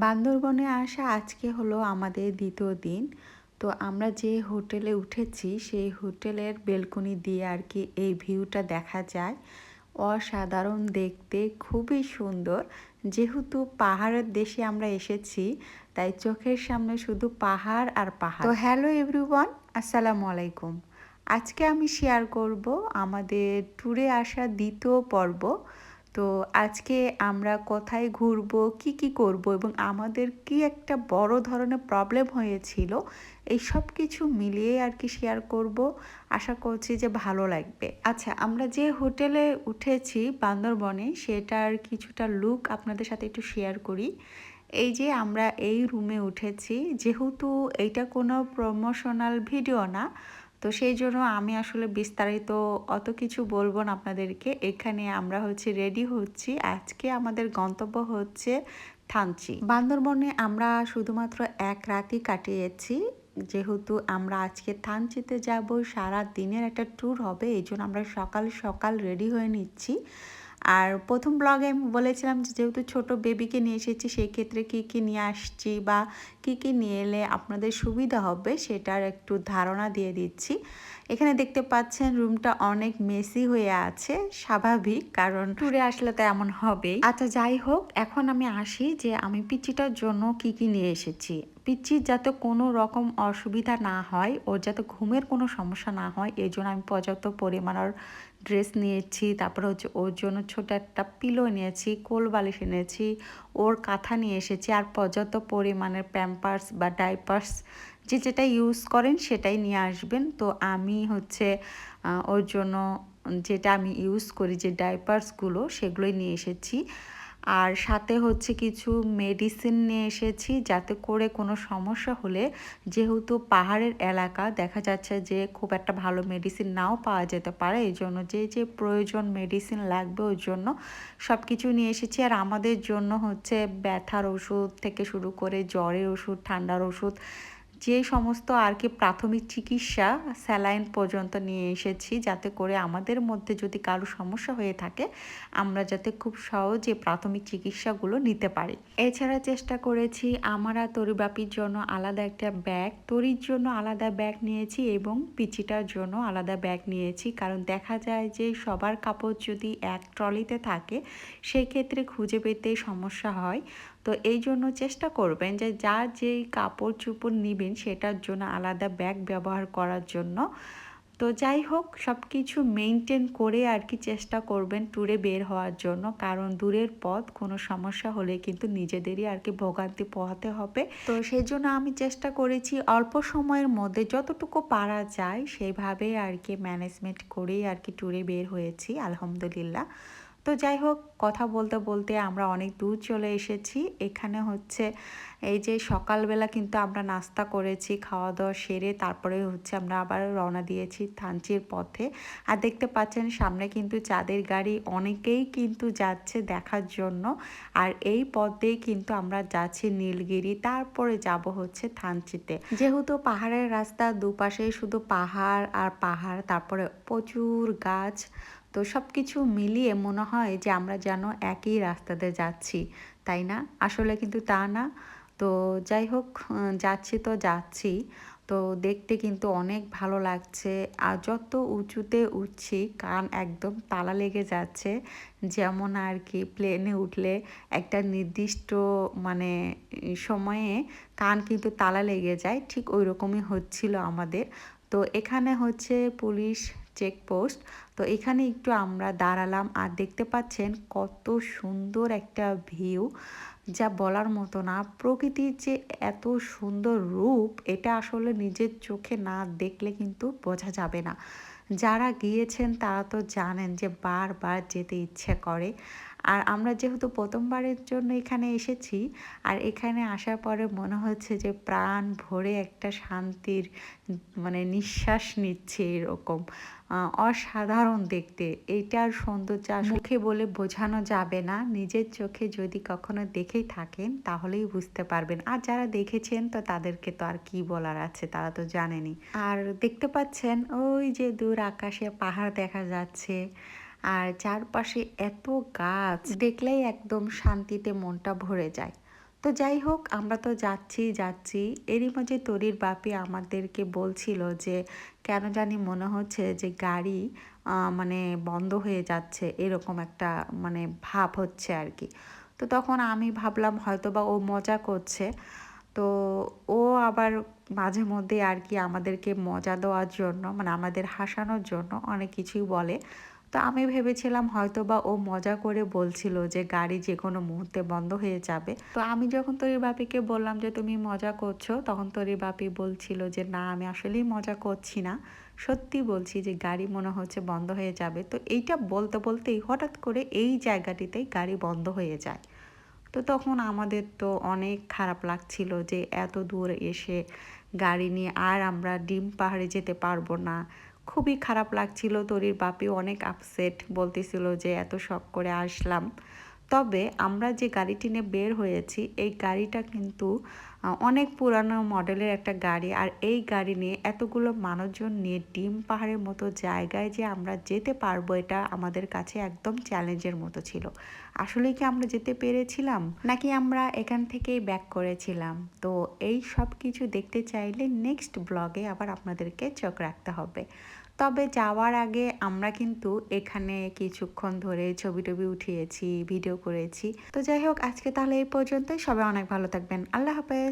বান্দরবনে আসা আজকে হলো আমাদের দ্বিতীয় দিন। তো আমরা যে হোটেলে উঠেছি, সেই হোটেলের বেলকনি দিয়ে আর কি এই ভিউটা দেখা যায়। অসাধারণ দেখতে, খুবই সুন্দর। যেহেতু পাহাড়ের দেশে আমরা এসেছি, তাই চোখের সামনে শুধু পাহাড় আর পাহাড়। তো হ্যালো এভরিওয়ান, আসসালামু আলাইকুম। আজকে আমি শেয়ার করব আমাদের ট্যুরে আসা দ্বিতীয় পর্ব। তো আজকে আমরা কোথায় ঘুরবো, কি কি করব এবং আমাদের কি একটা বড় ধরনের প্রবলেম হয়েছিল, এই সব কিছু মিলিয়ে আর কি শেয়ার করব। আশা করছি যে ভালো লাগবে। আচ্ছা আমরা যে হোটেলে উঠেছি বান্দরবনে, সেটার কিছুটা লুক আপনাদের সাথে একটু শেয়ার করি। এই যে আমরা এই রুমে উঠেছি, যেহেতু এইটা কোনো প্রমোশনাল ভিডিও না তো সেই জন্য আমি আসলে বিস্তারিত অত কিছু বলব না আপনাদেরকে। এখানে আমরা হচ্ছে রেডি হচ্ছি। আজকে আমাদের গন্তব্য হচ্ছে থানচি। বান্দরবনে আমরা শুধুমাত্র এক রাতই কাটিয়েছি। যেহেতু আমরা আজকে থানচিতে যাব, সারা দিনের একটা ট্যুর হবে, এই জন্য আমরা সকাল সকাল রেডি হয়ে নিচ্ছি। আর প্রথম ব্লগে আমি বলেছিলাম যেহেতু ছোট বেবিকে নিয়ে এসেছি সেই ক্ষেত্রে কী কী নিয়ে আসছি বা কী কী নিয়ে এলে আপনাদের সুবিধা হবে সেটার একটু ধারণা দিয়ে দিচ্ছি। এখানে দেখতে পাচ্ছেন রুমটা অনেক মেসি হয়ে আছে, স্বাভাবিক কারণ ট্যুরে আসলে তো এমন হবেই। আচ্ছা যাই হোক, এখন আমি আসি যে আমি পিচিটার জন্য কি কি নিয়ে এসেছি। পিচ্ছির যাতে কোনো রকম অসুবিধা না হয় ওর যাতে ঘুমের কোনো সমস্যা না হয় এই জন্য আমি পর্যাপ্ত পরিমাণের ড্রেস নিয়েছি, তারপরে হচ্ছে ওর জন্য ছোট একটা পিলো নিয়েছি, কোল বালিশ এনেছি ওর কাঁথা নিয়ে এসেছি আর পর্যাপ্ত পরিমাণের প্যাম্পার্স বা ডাইপার্স যে যেটা ইউজ করেন সেটাই নিয়ে আসবেন। তো আমি হচ্ছে ওর জন্য যেটা আমি ইউজ করি যে ডাইপার্সগুলো সেগুলোই নিয়ে এসেছি। আর সাথে হচ্ছে কিছু মেডিসিন নিয়ে এসেছি যাতে করে কোনো সমস্যা হলে যেহেতু পাহাড়ের এলাকা, দেখা যাচ্ছে যে খুব একটা ভালো মেডিসিন নাও পাওয়া যেতে পারে, এই জন্য যে যে প্রয়োজন মেডিসিন লাগবে ওই জন্য সব কিছু নিয়ে এসেছি। আর আমাদের জন্য হচ্ছে ব্যথার ওষুধ থেকে শুরু করে জ্বরের ওষুধ, ঠান্ডার ওষুধ যে সমস্ত আর কি প্রাথমিক চিকিৎসা স্যালাইন পর্যন্ত নিয়ে এসেছি, যাতে করে আমাদের মধ্যে যদি কারও সমস্যা হয়ে থাকে, আমরা যাতে খুব সহজে প্রাথমিক চিকিৎসাগুলো নিতে পারি। এছাড়া চেষ্টা করেছি আমার আর তরিবাপির জন্য আলাদা একটা ব্যাগ, তরির জন্য আলাদা ব্যাগ নিয়েছি এবং পিচিটার জন্য আলাদা ব্যাগ নিয়েছি। কারণ দেখা যায় যে সবার কাপড় যদি এক ট্রলিতে থাকে, সেক্ষেত্রে খুঁজে পেতে সমস্যা হয়। তো এই জন্য চেষ্টা করবেন যে যার যেই কাপড় চুপড় নেবেন সেটার জন্য আলাদা ব্যাগ ব্যবহার করার জন্য। তো যাই হোক সব কিছু মেনটেন করে আর কি চেষ্টা করবেন ট্যুরে বের হওয়ার জন্য। কারণ দূরের পথ, কোনো সমস্যা হলে কিন্তু নিজেদেরই আর কি ভোগান্তি পোহাতে হবে। তো সেই জন্য আমি চেষ্টা করেছি অল্প সময়ের মধ্যে যতটুকু পারা যায়, সেইভাবে আর কি ম্যানেজমেন্ট করেই আর কি ট্যুরে বের হয়েছি, আলহামদুলিল্লাহ। তো যাই হোক, কথা বলতে বলতে আমরা অনেক দূর চলে এসেছি। এখানে হচ্ছে এই যে সকালবেলা কিন্তু আমরা নাস্তা করেছি খাওয়া দাওয়া সেরে তারপরে হচ্ছে আমরা আবার রওনা দিয়েছি থানচির পথে। আর দেখতে পাচ্ছেন সামনে কিন্তু চাঁদের গাড়ি, অনেকেই কিন্তু যাচ্ছে দেখার জন্য। আর এই পথেই কিন্তু আমরা যাচ্ছি নীলগিরি, তারপরে যাব হচ্ছে থানচিতে। যেহেতু পাহাড়ের রাস্তা দুপাশে শুধু পাহাড় আর পাহাড়, তারপরে প্রচুর গাছ তো সব কিছু মিলিয়ে মনে হয় যে আমরা যেন একই রাস্তাতে যাচ্ছি, তাই না? আসলে কিন্তু তা না। তো যাই হোক যাচ্ছি তো যাচ্ছি। তো দেখতে কিন্তু অনেক ভালো লাগছে। আর যত উঁচুতে উঠছি, কান একদম তালা লেগে যাচ্ছে, যেমন আর কি প্লেনে উঠলে একটা নির্দিষ্ট মানে সময়ে কান কিন্তু তালা লেগে যায়। ঠিক ওই রকমই হচ্ছিল আমাদের। তো এখানে হচ্ছে পুলিশ চেকপোস্ট তো এখানে একটু আমরা দাঁড়ালাম আর দেখতে পাচ্ছেন কত সুন্দর একটা ভিউ যা বলার মতো না। প্রকৃতির যে এত সুন্দর রূপ, এটা আসলে নিজের চোখে না দেখলে কিন্তু বোঝা যাবে না। যারা গিয়েছেন তারা তো জানেন যে বারবার যেতে ইচ্ছে করে। আর আমরা যেহেতু প্রথমবারের জন্য এখানে এসেছি, আর এখানে আসার পরে মনে হচ্ছে যে প্রাণ ভরে একটা শান্তির মানে নিঃশ্বাস নিচ্ছে এরকম। অসাধারণ দেখতে। এইটার সৌন্দর্য মুখে বলে বোঝানো যাবে না। নিজের চোখে যদি কখনো দেখেই থাকেন, তাহলেই বুঝতে পারবেন। আর যারা দেখেছেন তো তাদেরকে তো আর কি বলার আছে, তারা তো জানেনি আর দেখতে পাচ্ছেন ওই যে দূর আকাশে পাহাড় দেখা যাচ্ছে। আর চারপাশে এত গাছ দেখলেই একদম শান্তিতে মনটা ভরে যায়। তো যাই হোক, আমরা তো যাচ্ছি যাচ্ছি। এরই মাঝে তরির বাপি আমাদেরকে বলছিল যে, কেন জানি মনে হচ্ছে যে গাড়ি মানে বন্ধ হয়ে যাচ্ছে। এরকম একটা মানে ভাব হচ্ছে আর কি। তো তখন আমি ভাবলাম হয়তো বা ও মজা করছে। তো ও আবার মাঝে মধ্যে আর কি আমাদেরকে মজা দেওয়ার জন্য মানে আমাদের হাসানোর জন্য অনেক কিছুই বলে। তো আমি ভেবেছিলাম হয়তো বা ও মজা করে বলছিল যে গাড়ি যে কোনো মুহূর্তে বন্ধ হয়ে যাবে। তো আমি যখন তরির বাপিকে বললাম যে, তুমি মজা করছ, তখন তরির বাপি বলছিল যে, না, আমি আসলেই মজা করছি না। সত্যি বলছি যে, গাড়ি মনে হচ্ছে বন্ধ হয়ে যাবে। তো এইটা বলতে বলতেই হঠাৎ করে এই জায়গাটিতেই গাড়ি বন্ধ হয়ে যায়। তো তখন আমাদের তো অনেক খারাপ লাগছিল যে, এত দূর এসে গাড়ি নিয়ে আর আমরা ডিম পাহাড়ে যেতে পারব না। খুবই খারাপ লাগছিল। তরির বাপি অনেক আপসেট বলতেছিল যে, এত শখ করে আসলাম। তবে আমরা যে গাড়িটি নিয়ে বের হয়েছি, এই গাড়িটা কিন্তু অনেক পুরানো মডেলের একটা গাড়ি আর এই গাড়ি নিয়ে এতগুলো মানুষজন নিয়ে ডিম পাহাড়ের মতো জায়গায় যে আমরা যেতে পারব এটা আমাদের কাছে একদম চ্যালেঞ্জের মতো ছিল। আসলে কি আমরা যেতে পেরেছিলাম? নাকি আমরা এখান থেকেই ব্যাক করেছিলাম? তো এই সব কিছু দেখতে চাইলে নেক্সট ব্লগে আবার আপনাদেরকে চোখ রাখতে হবে। তবে যাওয়ার আগে আমরা কিন্তু এখানে কিছুক্ষণ ধরে ছবি টবি উঠিয়েছি ভিডিও করেছি। তো যাই হোক, আজকে তাহলে এই পর্যন্তই। সবাই অনেক ভালো থাকবেন। আল্লাহ হাফেজ।